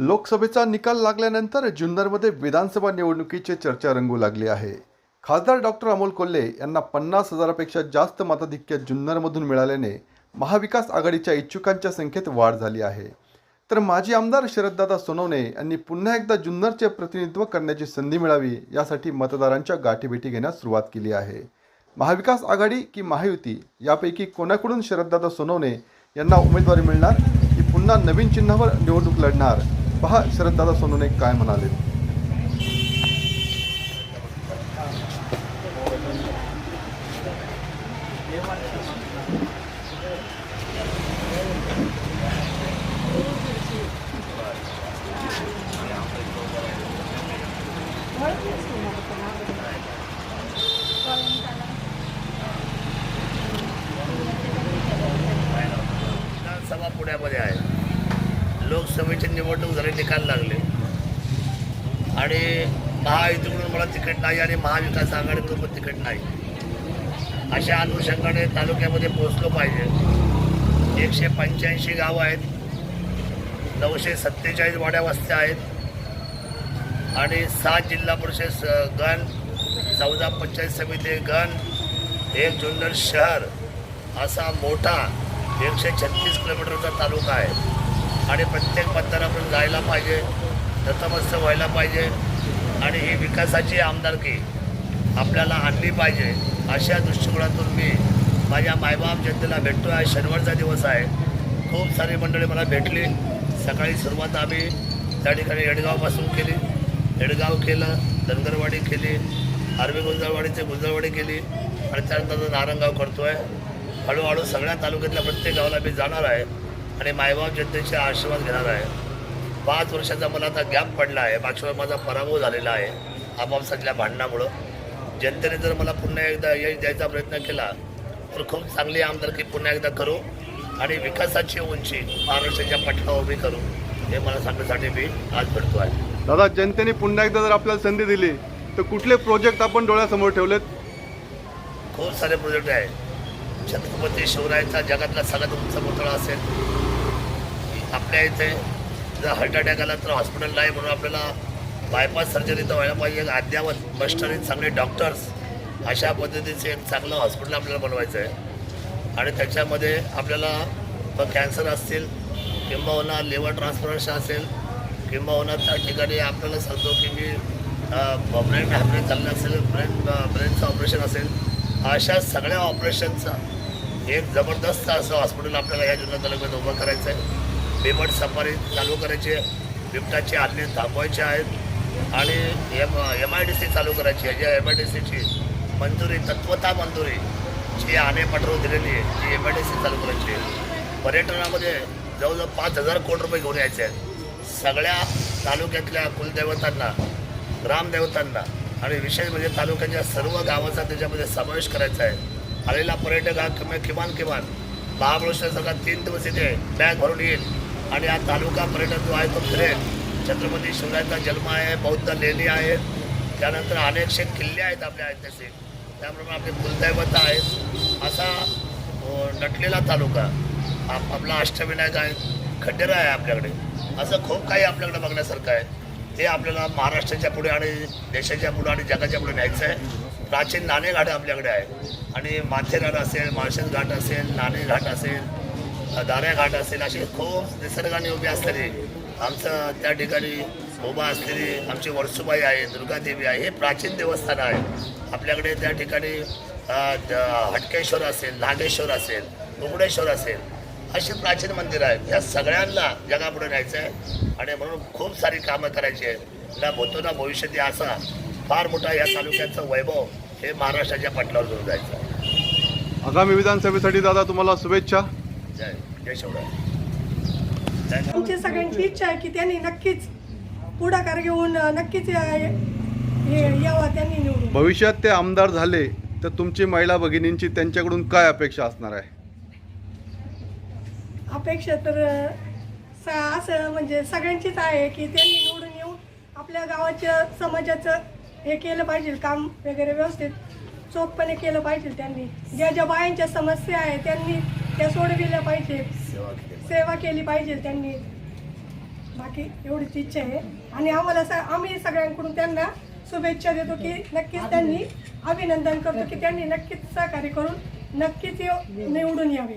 लोकसभेचा निकाल लागल्यानंतर जुन्नरमध्ये विधानसभा निवडणुकीची चर्चा रंगू लागली आहे. खासदार डॉक्टर अमोल कोल्हे यांना पन्नास हजारापेक्षा जास्त मताधिक्य जुन्नरमधून मिळाल्याने महाविकास आघाडीच्या इच्छुकांच्या संख्येत वाढ झाली आहे. तर माजी आमदार शरददादा सोनवणे यांनी पुन्हा एकदा जुन्नरचे प्रतिनिधित्व करण्याची संधी मिळावी यासाठी मतदारांच्या गाठीभेटी घेण्यास सुरुवात केली आहे. महाविकास आघाडी की महायुती यापैकी कोणाकडून शरददादा सोनवणे यांना उमेदवारी मिळणार की पुन्हा नवीन चिन्हावर निवडणूक लढणार पहा शरददादा सोनवणे काय म्हणाले Thank you पुण्यामध्ये आहे लोकसभेची निवडणूक झाली निकाल लागले. आणि महायुतीकडून मला तिकीट नाही आणि महाविकास आघाडीकडून पण तिकीट नाही. अशा अनुषंगाने तालुक्यामध्ये पोहोचलो पाहिजे. एकशे पंच्याऐंशी गावं आहेत. नऊशे सत्तेचाळीस वाड्या वस्त्या आहेत. आणि सात जिल्हा परिषद स- गण चौदा पंचायत समिती गण एक जुन्नर शहर असा मोठा एकशे छत्तीस किलोमीटरचा तालुका आहे. आणि प्रत्येक मतदारापर्यंत जायला पाहिजे नतमस्त व्हायला पाहिजे आणि ही विकासाची आमदारकी आपल्याला आणली पाहिजे अशा दृष्टिकोनातून मी माझ्या मायबाप जनतेला भेटतो आहे शनिवारचा दिवस आहे. खूप सारी मंडळी मला भेटली. सकाळी सुरुवात आम्ही त्या ठिकाणी येडगावपासून केली. येडगाव केलं धनगरवाडी केली आर्वी गुंजळवाडीचे गुंजळवाडी केली आणि त्यानंतर नारंगाव करतो आहे हळूहळू सगळ्या तालुक्यातल्या प्रत्येक गावाला मी जाणार आहे. आणि मायबाप जनतेचे आशीर्वाद घेणार आहे. पाच वर्षाचा मला आता गॅप पडला आहे. मागच्या माझा पराभव झालेला आहे. आपापसातल्या भांडणामुळं. जनतेने जर मला पुन्हा एकदा यश द्यायचा प्रयत्न केला तर खूप चांगली आमदारकी पुन्हा एकदा करू आणि विकासाची उंची महाराष्ट्राच्या पटलावर उभी करू हे मला सांगण्यासाठी मी आज भेटतो आहे दादा जनतेने पुन्हा एकदा जर आपल्याला संधी दिली तर कुठले प्रोजेक्ट आपण डोळ्यासमोर ठेवलेत? खूप सारे प्रोजेक्ट आहेत. छत्रपती शिवरायांचा जगातला सगळ्यात उंच पुतळा असेल आपल्या इथे जर हार्ट अटॅक आला तर हॉस्पिटल नाही म्हणून आपल्याला बायपास सर्जरी तर व्हायला पाहिजे. एक अद्यावत मस्टरीत चांगले डॉक्टर्स अशा पद्धतीचे एक चांगलं हॉस्पिटल आपल्याला बनवायचं आहे. आणि त्याच्यामध्ये आपल्याला कॅन्सर असतील किंबहुना लिव्हर ट्रान्सप्लांटेशन असेल किंबहुना त्या ठिकाणी आपल्याला सांगतो की मी ब्रेन हॅमरेज झालं असेल ब्रेन ब्रेनचं ऑपरेशन असेल अशा सगळ्या ऑपरेशनचा एक जबरदस्त असं हॉस्पिटल आपल्याला या जिल्हा तालुक्यात उभं करायचं आहे. बेबट सफारी चालू करायची आहे. बिबटाचे आज्ञे थांबवायचे आहेत. आणि M M I D C चालू करायची आहे. ज्या एम आय डी सीची मंजुरी तत्वता मंजुरी जी आणे पाठवून दिलेली आहे ती एम आय डी सी चालू करायची आहे. पर्यटनामध्ये जवळजवळ पाच हजार कोटी रुपये घेऊन यायचे आहेत. सगळ्या तालुक्यातल्या कुलदैवतांना ग्रामदेवतांना आणि विशेष म्हणजे तालुक्याच्या सर्व गावाचा त्याच्यामध्ये समावेश करायचा आहे. आलेला पर्यटक हा किमान किमान महाबळेश्वर सगळा तीन दिवस इथे बॅग भरून येईल. आणि हा तालुका पर्यटन जो आहे तो फिरेल छत्रपती शिवरायांचा जन्म आहे बौद्ध लेणी आहेत त्यानंतर अनेकशे किल्ले आहेत आपल्या ऐतिहासिक. त्याप्रमाणे आपले कुलदैवत आहेत. असा नटलेला तालुका आप आपला अष्टविनायक आहे खंडेरा आहे आपल्याकडे. असं खूप काही आपल्याकडे बघण्यासारखं आहे. ते आपल्याला महाराष्ट्राच्या पुढे आणि देशाच्या पुढे आणि जगाच्या पुढे न्यायचं आहे. प्राचीन नाणेघाट आपल्याकडे आहे. आणि माथेरान असेल माळशेज घाट असेल नाणे घाट असेल दाऱ्या घाट असेल असे खूप निसर्गाने उभी असलेली आमचं त्या ठिकाणी उभा असलेली आमची वर्सुबाई आहे दुर्गादेवी आहे हे प्राचीन देवस्थान आहे. आपल्याकडे त्या ठिकाणी हटकेश्वर असेल नागेश्वर असेल उगडेश्वर असेल अशी प्राचीन मंदिरं आहेत. या सगळ्यांना जगापुढे न्यायचं आहे. आणि म्हणून खूप सारी कामं करायची आहेत. ना भूतो ना भविष्यात असा फार मोठा या तालुक्याचं वैभव हे महाराष्ट्राच्या पटलावर घेऊन जायचं आगामी विधानसभेसाठी दादा तुम्हाला शुभेच्छा. जय जय शिवराय धन्यवाद आमची सगळ्यांची इच्छा आहे की त्यांनी नक्कीच पुढाकार घेऊन नक्कीच हे यावा त्यांनी निवडून. भविष्यात ते आमदार झाले तर तुमची महिला भगिनींची त्यांच्याकडून काय अपेक्षा असणार आहे? अपेक्षा तर असं म्हणजे सगळ्यांचीच आहे की त्यांनी निवडून येऊन आपल्या गावाच्या समाजाचं हे केलं पाहिजे काम वगैरे व्यवस्थित चोखपणे केलं पाहिजे त्यांनी. ज्या ज्या बायांच्या समस्या आहे त्यांनी त्या सोडविल्या पाहिजे. सेवा केली सेवा केली पाहिजे त्यांनी. बाकी एवढीच इच्छा आहे. आणि आम्हाला स आम्ही सगळ्यांकडून त्यांना शुभेच्छा देतो की नक्कीच त्यांनी अभिनंदन. करतो की त्यांनी नक्कीच सहकार्य करून नक्कीच निवडून यावे.